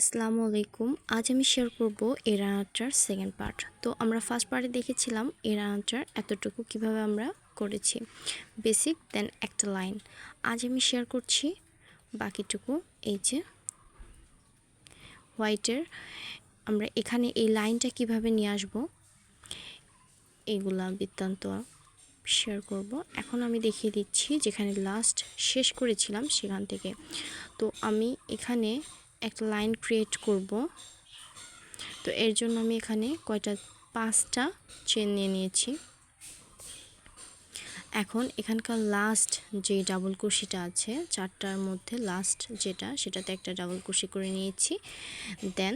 আসসালামু আলাইকুম। আজ আমি শেয়ার করব এই রান্নাটার সেকেন্ড পার্ট তো আমরা ফার্স্ট পার্টে দেখেছিলাম এই রান্নাটার এতটুকু কীভাবে আমরা করেছি। বেসিক দেন একটা লাইন আজ আমি শেয়ার করছি বাকিটুকু, এই যে হোয়াইটের আমরা এখানে এই লাইনটা কীভাবে নিয়ে আসব, এইগুলা বৃত্তান্ত শেয়ার করব। এখন আমি দেখিয়ে দিচ্ছি যেখানে লাস্ট শেষ করেছিলাম সেখান থেকে। তো আমি এখানে একটা লাইন ক্রিয়েট করব। তো এর জন্য আমি এখানে কয়টা, পাঁচটা চেন নিয়ে নিয়েছি। এখন এখানকার লাস্ট যে ডাবল কুশিটা আছে, চারটার মধ্যে লাস্ট যেটা, সেটাতে একটা ডাবল কুশি করে নিয়েছি। দেন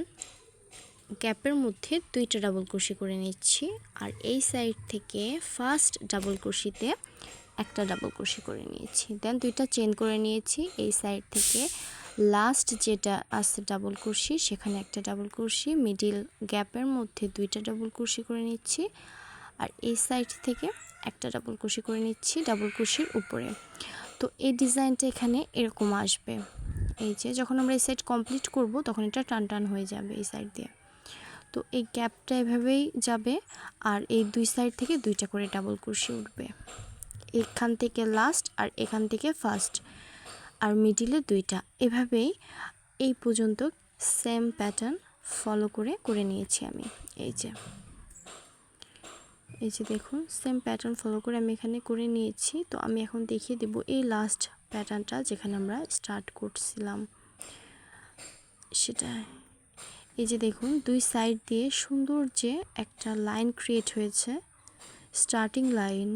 গ্যাপের মধ্যে দুইটা ডাবল কুশি করে নিচ্ছি। আর এই সাইড থেকে ফার্স্ট ডাবল কুশিতে একটা ডাবল কুশি করে নিয়েছি। দেন দুইটা চেন করে নিয়েছি। এই সাইড থেকে লাস্ট যেটা আছে ডাবল কুশি সেখানে একটা ডাবল কুশি মিডিল গ্যাপের মধ্যে দুইটা ডাবল কুশি করে নিচ্ছি, আর এই সাইড থেকে একটা ডাবল কুশি করে নিচ্ছি ডাবল কুশির উপরে। তো এই ডিজাইনটা এখানে এরকম আসবে। এই যে যখন আমরা এই সাইড কমপ্লিট করব, তখন এটা টান টান হয়ে যাবে এই সাইড দিয়ে। তো এই গ্যাপটা এভাবেই যাবে, আর এই দুই সাইড থেকে দুইটা করে ডাবল কুশি উঠবে। এখান থেকে লাস্ট আর এখান থেকে ফার্স্ট আর মিডিলে দুইটা। এভাবেই এই পর্যন্ত সেম প্যাটার্ন ফলো করে করে নিয়েছি আমি। এই যে। এই যে দেখুন সেম প্যাটার্ন ফলো করে আমি এখানে করে নিয়েছি। তো আমি এখন দেখিয়ে দেব এই লাস্ট প্যাটার্নটা যেখানে আমরা স্টার্ট করছিলাম। সেটা এই যে দেখুন, দুই সাইড দিয়ে সুন্দর যে একটা লাইন ক্রিয়েট হয়েছে। স্টার্টিং লাইন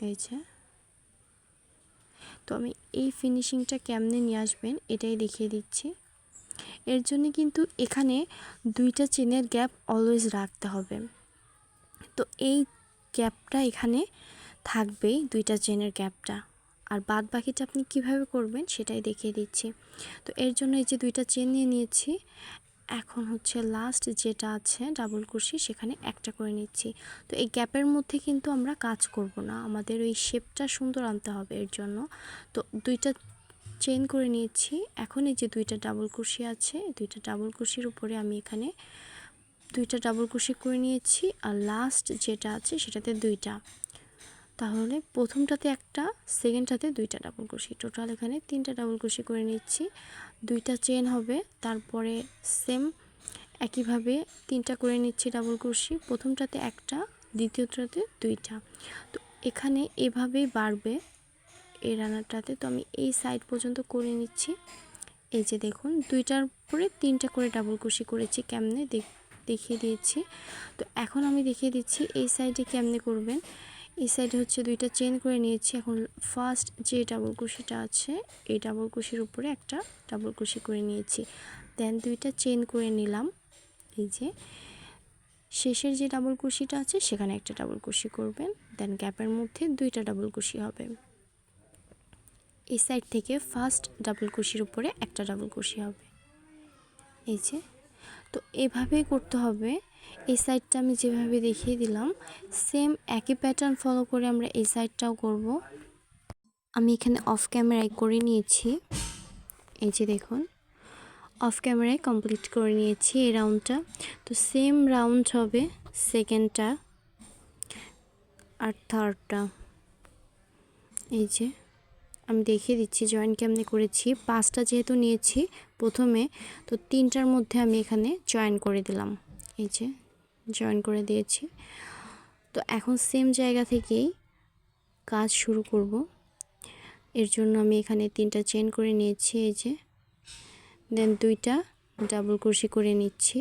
এই যে। তো আমি এই ফিনিশিংটা কেমনে নিয়ে আসবেন এটাই দেখিয়ে দিচ্ছি। এর জন্য কিন্তু এখানে দুইটা চেনের গ্যাপ অলওয়েজ রাখতে হবে। তো এই গ্যাপটা এখানে থাকবেই দুইটা চেনের গ্যাপটা আর বাদ বাকিটা আপনি কীভাবে করবেন সেটাই দেখিয়ে দিচ্ছি। তো এর জন্য এই যে দুইটা চেন নিয়ে নিয়েছি এখন হচ্ছে লাস্ট যেটা আছে ডাবল কুশি সেখানে একটা করে নিচ্ছি। তো এই গ্যাপের মধ্যে কিন্তু আমরা কাজ করব না। আমাদের ওই শেপটা সুন্দর আনতে হবে এর জন্য। তো দুইটা চেন করে নিয়েছি। এখন এই যে দুইটা ডাবল কুশি আছে দুইটা ডাবল কুশির উপরে আমি এখানে দুইটা ডাবল কুশি করে নিয়েছি। আর লাস্ট যেটা আছে, সেটাতে দুইটা। তাহলে প্রথমটাতে একটা, সেকেন্ডটাতে দুইটা ডাবল কুশি টোটাল এখানে তিনটা ডাবল কুশি করে নিচ্ছি। দুইটা চেন হবে, তারপরে সেম একইভাবে তিনটা করে নিচ্ছি ডাবল কুশি প্রথমটাতে একটা, দ্বিতীয়টাতে দুইটা। তো এখানে এভাবেই বাড়বে এই রান্নাটাতে। তো আমি এই সাইড পর্যন্ত করে নিচ্ছি। এই যে দেখুন, দুইটার পরে তিনটা করে ডাবল কুশি করেছি কেমনে দেখিয়ে দিয়েছি। তো এখন আমি দেখিয়ে দিচ্ছি এই সাইডে কেমনে করবেন। এই সাইডে হচ্ছে দুইটা চেন করে নিয়েছি। এখন ফার্স্ট যে ডাবল কুশিটা আছে, এই ডাবল কুশির উপরে একটা ডাবল কুশি করে নিয়েছি। দেন দুইটা চেন করে নিলাম, এই যে। শেষের যে ডাবল কুশিটা আছে, সেখানে একটা ডাবল কুশি করবেন। দেন গ্যাপের মধ্যে দুইটা ডাবল কুশি হবে। এই সাইড থেকে ফার্স্ট ডাবল কুশির উপরে একটা ডাবল কুশি হবে। এই যে। তো এভাবেই করতে হবে। এই সাইডটা আমি যেভাবে দেখিয়ে দিলাম, সেম একই প্যাটার্ন ফলো করে আমরা এই সাইডটাও করব। আমি এখানে অফ ক্যামেরায় করে নিয়েছি। এই যে দেখুন অফ ক্যামেরায় কমপ্লিট করে নিয়েছি এই রাউন্ডটা তো সেম রাউন্ড হবে সেকেন্ডটা আর থার্ডটা এই যে আমি দেখিয়ে দিচ্ছি জয়েন কেমনে করেছি। পাঁচটা যেহেতু নিয়েছি প্রথমে, তো তিনটার মধ্যে আমি এখানে জয়েন করে দিলাম। এই যে জয়েন করে দিয়েছি। তো এখন সেম জায়গা থেকেই কাজ শুরু করব। এর জন্য আমি এখানে তিনটা চেন করে নিয়েছি, এই যে। দেন দুইটা ডাবল কুশি করে নিচ্ছি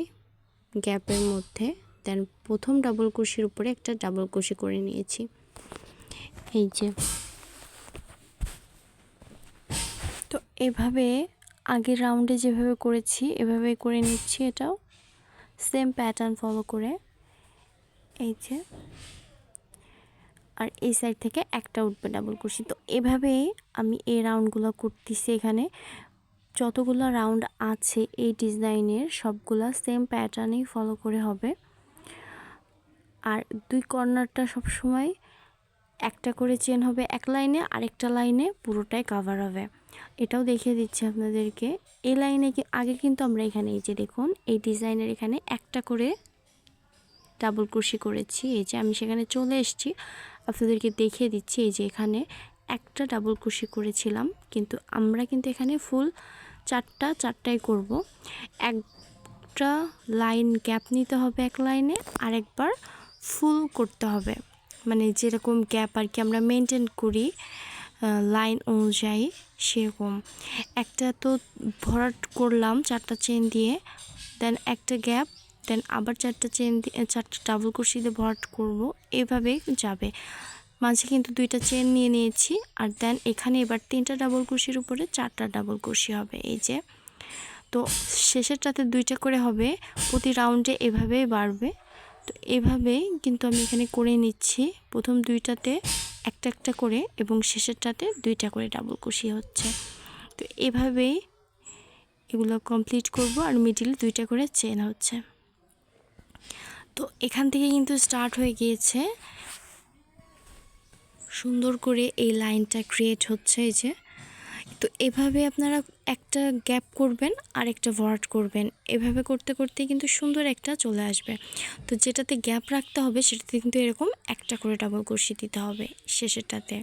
গ্যাপের মধ্যে। দেন প্রথম ডাবল কুশির উপরে একটা ডাবল কুশি করে নিয়েছি। এই যে। তো এভাবে আগের রাউন্ডে যেভাবে করেছি, এভাবে করে নিচ্ছি এটাও। সেম প্যাটার্ন ফলো করে, এই যে, আর এই সাইড থেকে একটা উঠবে ডাবল কুশি তো এভাবেই আমি এই রাউন্ডগুলো করতেছি এখানে। যতগুলো রাউন্ড আছে এই ডিজাইনের সবগুলো সেম প্যাটার্নেই ফলো করে হবে। আর দুই কর্নারটা সবসময় একটা করে চেন হবে এক লাইনে আরেকটা লাইনে পুরোটাই কাভার হবে। এটাও দেখিয়ে দিচ্ছি আপনাদেরকে। এই লাইনে আগে কিন্তু আমরা এখানে এই যে দেখুন, এই ডিজাইনের এখানে একটা করে ডাবল ক্রোশি করেছি। এই যে আমি সেখানে চলে এসেছি, আপনাদেরকে দেখিয়ে দিচ্ছি এই যে এখানে একটা ডাবল ক্রোশি করেছিলাম। কিন্তু আমরা কিন্তু এখানে ফুল চারটা, চারটাই করব। একটা লাইন গ্যাপ নিতে হবে এক লাইনে, আরেকবার ফুল করতে হবে। মানে যেরকম গ্যাপ আর কি আমরা মেনটেন করি লাইন অনুযায়ী সেরকম। একটা তো ভরাট করলাম চারটা চেন দিয়ে দেন একটা গ্যাপ দেন আবার চারটা চেন দিয়ে চারটা ডাবল কুশি দিয়ে ভরাট করব এভাবে যাবে। মাঝে কিন্তু দুইটা চেন নিয়ে নিয়েছি, আর দেন এখানে এবার তিনটা ডাবল কুশির উপরে চারটা ডাবল কুশি হবে, এই যে। তো শেষেরটাতে দুইটা করে হবে, প্রতি রাউন্ডে এভাবেই বাড়বে। তো এভাবেই কিন্তু আমি এখানে করে নিচ্ছি, প্রথম দুইটাতে একটা একটা করে এবং শেষেরটাতে দুইটা করে ডাবল কুশি হচ্ছে। তো এভাবেই এগুলো কমপ্লিট করব আর মিডিল দুইটা করে চেন হচ্ছে। তো এখান থেকে কিন্তু স্টার্ট হয়ে গিয়েছে। সুন্দর করে এই লাইনটা ক্রিয়েট হচ্ছে এই যে। তো এভাবে আপনারা একটা গ্যাপ করবেন আর একটা ভরাট করবেন। এভাবে করতে করতে কিন্তু সুন্দর একটা চলে আসবে। তো যেটাতে গ্যাপ রাখতে হবে, সেটাতে কিন্তু এরকম একটা করে ডাবল কষি দিতে হবে শেষেরটাতে।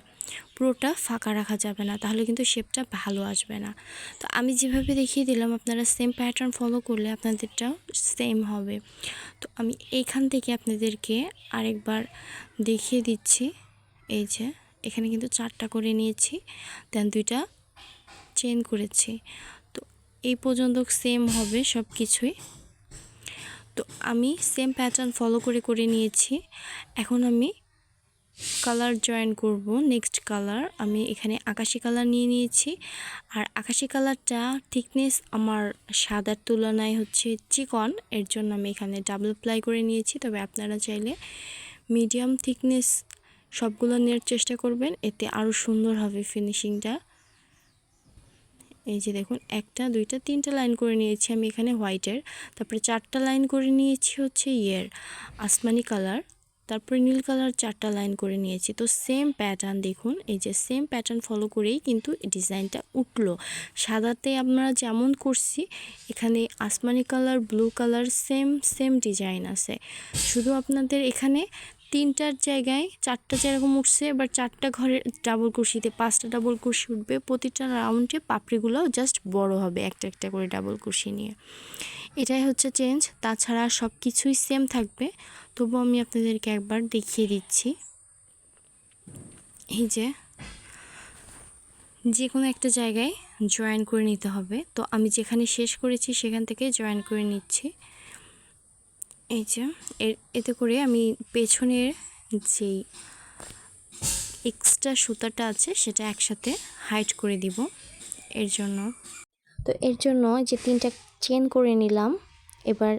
পুরোটা ফাঁকা রাখা যাবে না, তাহলে কিন্তু শেপটা ভালো আসবে না। তো আমি যেভাবে দেখিয়ে দিলাম, আপনারা সেম প্যাটার্ন ফলো করলে আপনাদেরটাও সেম হবে। তো আমি এইখান থেকে আপনাদেরকে আরেকবার দেখিয়ে দিচ্ছি। এই যে, এখানে কিন্তু চারটা করে নিয়েছি দেন দুইটা চেন করেছি। তো এই পর্যন্ত সেম হবে সব কিছুই তো আমি সেম প্যাটার্ন ফলো করে করে নিয়েছি। এখন আমি কালার জয়েন করব নেক্সট কালার আমি এখানে আকাশি কালার নিয়ে নিয়েছি। আর আকাশি কালারটা থিকনেস আমার সাদার তুলনায় হচ্ছে চিকন, এর জন্য আমি এখানে ডাবল প্লাই করে নিয়েছি। তবে আপনারা চাইলে মিডিয়াম থিকনেস সবগুলো নেওয়ার চেষ্টা করবেন, এতে আরও সুন্দর হবে ফিনিশিংটা এই যে দেখুন, একটা, দুইটা, তিনটা লাইন করে নিয়েছি আমি এখানে হোয়াইটের তারপরে চারটা লাইন করে নিয়েছি হচ্ছে ইয়ের, আসমানি কালার তারপরে নীল কালার চারটা লাইন করে নিয়েছি। তো সেম প্যাটার্ন দেখুন, এই যে সেম প্যাটার্ন ফলো করেই কিন্তু ডিজাইনটা উঠল। সাদাতে আমরা যেমন করছি, এখানে আসমানি colour blue colour same same design আছে। শুধু আপনাদের এখানে তিনটার জায়গায় চারটা যেরকম উঠছে, এবার চারটা ঘরে ডাবল কুশিতে পাঁচটা ডাবল কুশি উঠবে। প্রতিটা রাউন্ডে পাপড়িগুলো জাস্ট বড় হবে একটা একটা করে ডাবল কুশি নিয়ে। এটাই হচ্ছে চেঞ্জ তাছাড়া সব কিছুই সেম থাকবে। তবু আমি আপনাদেরকে একবার দেখিয়ে দিচ্ছি। এই যে যে কোনো একটা জায়গায় জয়েন করে নিতে হবে। তো আমি যেখানে শেষ করেছি, সেখান থেকে জয়েন করে নিচ্ছি। এই যে, এর, এতে করে আমি পেছনের যেই এক্সট্রা সুতাটা আছে, সেটা একসাথে হাইট করে দিব এর জন্য। তো এর জন্য যে তিনটা চেন করে নিলাম, এবার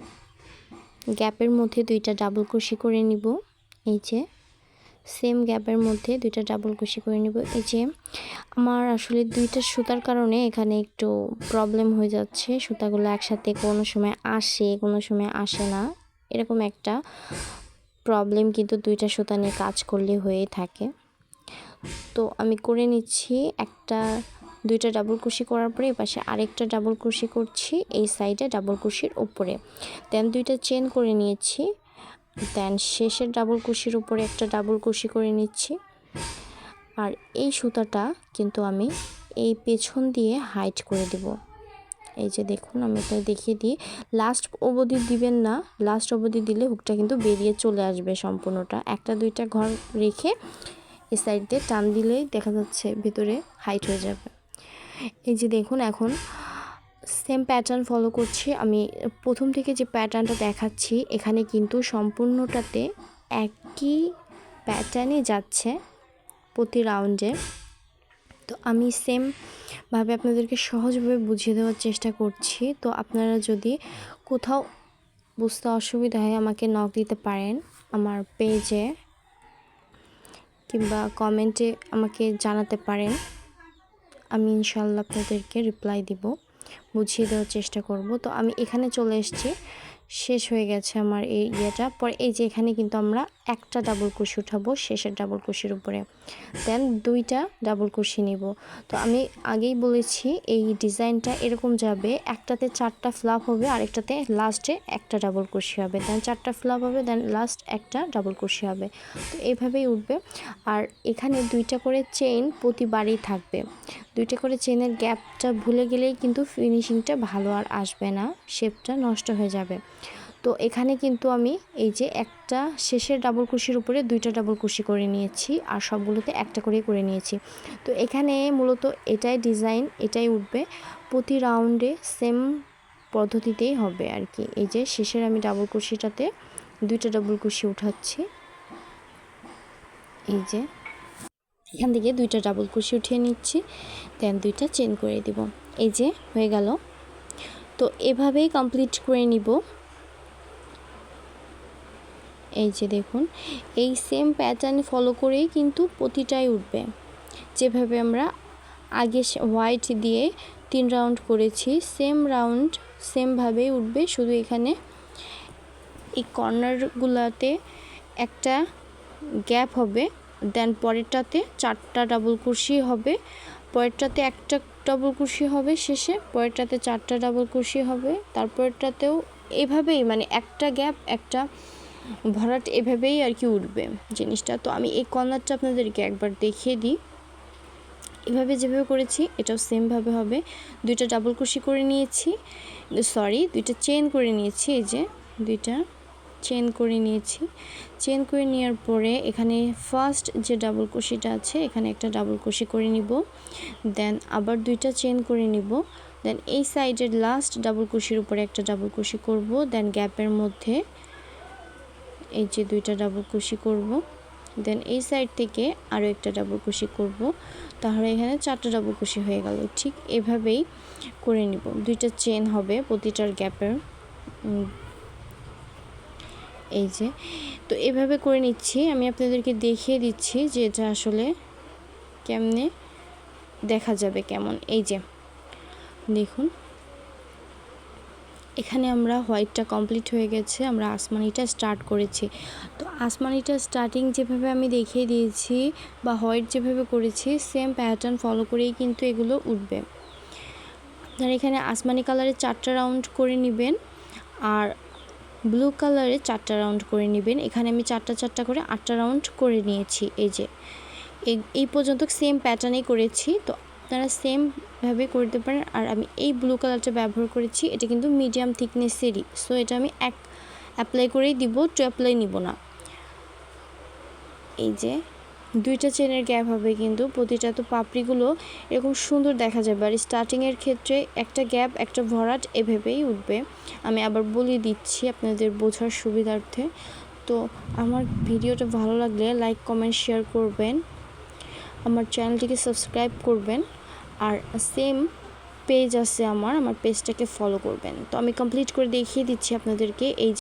গ্যাপের মধ্যে দুইটা ডাবল কুশি করে নিব। এই যে সেম গ্যাপের মধ্যে দুইটা ডাবল কুশি করে নিব। এই যে, আমার আসলে দুইটা সুতার কারণে এখানে একটু প্রবলেম হয়ে যাচ্ছে। সুতাগুলো একসাথে কোনো সময় আসে, কোনো সময় আসে না। এরকম একটা প্রবলেম কিন্তু দুইটা সুতা নিয়ে কাজ করলে হয়ে থাকে। তো আমি করে নিচ্ছি একটা, দুইটা ডাবল কুশি করার পরে পাশে আরেকটা ডাবল কুশি করছি, এই সাইডে ডাবল কুশির উপরে। দেন দুইটা চেন করে নিয়েছি দেন শেষের ডাবল কুশির উপরে একটা ডাবল কুশি করে নিচ্ছি। আর এই সুতাটা কিন্তু আমি এই পেছন দিয়ে হাইট করে দেবো। এই যে দেখুন, আমি এটা দেখিয়ে দিই। লাস্ট অবধি দিবেন না। লাস্ট অবধি দিলে হুকটা কিন্তু বেরিয়ে চলে আসবে সম্পূর্ণটা। একটা, দুইটা ঘর রেখে এই সাইড দিয়ে টান দিলেই দেখা যাচ্ছে ভেতরে হাইট হয়ে যাবে। এই যে দেখুন, এখন সেম প্যাটার্ন ফলো করছি। আমি প্রথম থেকে যে প্যাটার্নটা দেখাচ্ছি, এখানে কিন্তু সম্পূর্ণটাতে একই প্যাটার্নই যাচ্ছে প্রতি রাউন্ডে তো আমি সেমভাবে আপনাদেরকে সহজভাবে বুঝিয়ে দেওয়ার চেষ্টা করছি। তো আপনারা যদি কোথাও বুঝতে অসুবিধা হয়, আমাকে নক দিতে পারেন আমার পেজে কিংবা কমেন্টে আমাকে জানাতে পারেন। আমি ইনশাল্লাহ আপনাদেরকে রিপ্লাই দিব, বুঝিয়ে দেওয়ার চেষ্টা করব। তো আমি এখানে চলে এসেছি, শেষ হয়ে গেছে আমার এই ইয়েটা। পরে এই যে এখানে কিন্তু আমরা একটা ডাবল কুশি উঠাবো, শেষের ডাবল কুশির উপরে। দেন দুইটা ডাবল কুশি নিব। তো আমি আগেই বলেছি, এই ডিজাইনটা এরকম যাবে, একটাতে চারটা ফ্লাপ হবে, আরেকটাতে লাস্টে একটা ডাবল কুশি হবে। দেন চারটা ফ্লাপ হবে দেন লাস্ট একটা ডাবল কুশি হবে। তো এইভাবেই উঠবে। আর এখানে দুইটা করে চেইন প্রতিবারই থাকবে। দুইটা করে চেনের গ্যাপটা ভুলে গেলেই কিন্তু ফিনিশিংটা ভালো আর আসবে না। শেপটা নষ্ট হয়ে যাবে। তো এখানে কিন্তু আমি এই যে একটা শেষের ডাবল কুশির উপরে দুইটা ডাবল কুশি করে নিয়েছি আর সবগুলোতে একটা করে করে নিয়েছি। তো এখানে মূলত এটাই ডিজাইন এটাই উঠবে। প্রতি রাউন্ডে সেম পদ্ধতিতেই হবে আর কি। এই যে শেষের আমি ডাবল কুশিটাতে দুইটা ডাবল কুশি উঠাচ্ছি। এই যে এখান থেকে দুইটা ডাবল কুশি উঠিয়ে নিচ্ছি দেন দুইটা চেন করে দিব। এই যে হয়ে গেল। তো এভাবেই কমপ্লিট করে নিব। এই যে দেখুন, এই সেম প্যাটার্ন ফলো করেই কিন্তু প্রতিটাই উঠবে। যেভাবে আমরা আগে হোয়াইট দিয়ে তিন রাউন্ড করেছি সেম রাউন্ড সেমভাবেই উঠবে। শুধু এখানে এই কর্নারগুলোতে একটা গ্যাপ হবে দেন পরেরটাতে চারটা ডাবল কুশি হবে। পরেরটাতে একটা ডাবল কুশি হবে শেষে, পরেরটাতে চারটা ডাবল কুশি হবে। তারপরেরটাতেও এভাবেই মানে একটা গ্যাপ একটা ভরাট এভাবেই আর কি উঠবে জিনিসটা। তো আমি এই কর্নারটা আপনাদেরকে একবার দেখিয়ে দিই। এভাবে যেভাবে করেছি, এটাও সেমভাবে হবে। দুইটা ডাবল কুশি করে নিয়েছি। সরি দুইটা চেন করে নিয়েছি, এই যে দুইটা চেন করে নিয়েছি। চেন করে নেওয়ার পরে এখানে ফার্স্ট যে ডাবল কুশিটা আছে, এখানে একটা ডাবল কুশি করে নিব। দেন আবার দুইটা চেন করে নিব। দেন এই সাইডের লাস্ট ডাবল কুশির উপরে একটা ডাবল কুশি করব। দেন গ্যাপের মধ্যে এই যে দুইটা ডাবল কুশি করব। দেন এই সাইড থেকে আরও একটা ডাবল কুশি করব। তাহলে এখানে চারটা ডাবল কুশি হয়ে গেল। ঠিক এভাবেই করে নিব। দুইটা চেন হবে প্রতিটার গ্যাপের এই যে। তো এভাবে করে নিচ্ছি। আমি আপনাদেরকে দেখিয়ে দিচ্ছি যে এটা আসলে কেমনে দেখা যাবে কেমন। এই যে, দেখুন। এখানে আমরা হোয়াইটটা কমপ্লিট হয়ে গেছে, আমরা আসমানিটা স্টার্ট করেছি। তো আসমানিটা স্টার্টিং যেভাবে আমি দেখিয়ে দিয়েছি বা হোয়াইট যেভাবে করেছি সেম প্যাটার্ন ফলো করেই কিন্তু এগুলো উঠবে। আপনারা এখানে আসমানি কালারের চারটা রাউন্ড করে নেবেন আর ব্লু কালারে চারটা রাউন্ড করে নেবেন। এখানে আমি চারটা চারটা করে আটটা রাউন্ড করে নিয়েছি, এই যে। এই পর্যন্ত সেম প্যাটার্নেই করেছি। তো আপনারা সেমভাবে করতে পারেন। আর আমি এই ব্লু কালারটা ব্যবহার করেছি, এটা কিন্তু মিডিয়াম থিকনেসেরই সো এটা আমি এক অ্যাপ্লাই করেই দিব টু অ্যাপ্লাই নিব না। এই যে, দুইটা চেনের গ্যাপ হবে কিন্তু, প্রতিটা তো পাপড়িগুলো এরকম সুন্দর দেখা যাবে। আর স্টার্টিংয়ের ক্ষেত্রে একটা গ্যাপ একটা ভরাট, এভাবেই উঠবে। আমি আবার বলে দিচ্ছি আপনাদের বোঝার সুবিধার্থে। তো, আমার ভিডিওটা ভালো লাগলে লাইক কমেন্ট শেয়ার করবেন। আমার চ্যানেলটিকে সাবস্ক্রাইব করবেন। আর সেম পেজ আছে আমার আমার পেজটাকে ফলো করবেন। তো আমি কমপ্লিট করে দেখিয়ে দিচ্ছি আপনাদেরকে এই